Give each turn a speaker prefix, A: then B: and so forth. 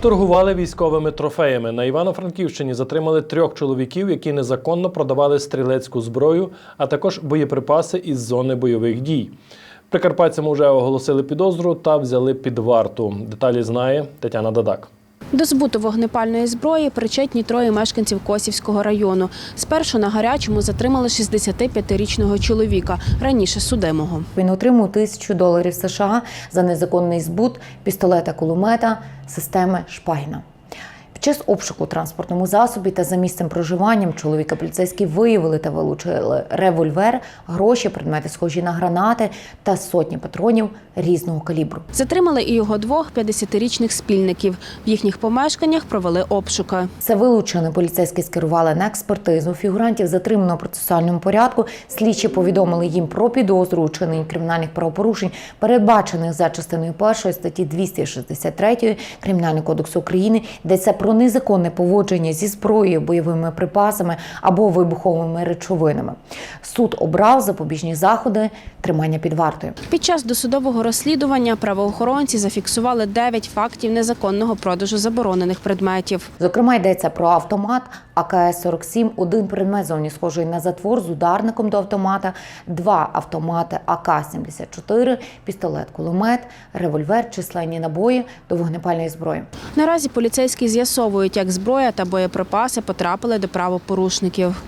A: Торгували військовими трофеями. На Івано-Франківщині затримали трьох чоловіків, які незаконно продавали стрілецьку зброю, а також боєприпаси із зони бойових дій. Прикарпатцям уже оголосили підозру та взяли під варту. Деталі знає Тетяна Дадак.
B: До збуту вогнепальної зброї причетні троє мешканців Косівського району. Спершу на гарячому затримали 65-річного чоловіка, раніше судимого.
C: Він отримав тисячу доларів США за незаконний збут пістолета кулемета системи Шпагіна. Час обшуку у транспортному засобі та за місцем проживанням чоловіка поліцейські виявили та вилучили револьвер, гроші, предмети схожі на гранати та сотні патронів різного калібру.
B: Затримали і його двох 50-річних спільників. В їхніх помешканнях провели обшуки.
C: Це вилучене поліцейські скерували на експертизу. Фігурантів затримано в процесуальному порядку. Слідчі повідомили їм про підозру у чиненні кримінальних правопорушень, передбачених за частиною першої статті 263 Кримінального кодексу України, йдеться про незаконне поводження зі зброєю, бойовими припасами або вибуховими речовинами. Суд обрав запобіжні заходи тримання під вартою.
B: Під час досудового розслідування правоохоронці зафіксували 9 фактів незаконного продажу заборонених предметів.
C: Зокрема, йдеться про автомат АКС-47, один предмет зовні схожий на затвор з ударником до автомата, два автомати АК-74, пістолет-кулемет, револьвер, численні набої до вогнепальної зброї.
B: Наразі поліцейські з'ясовують, як зброя та боєприпаси потрапили до правопорушників.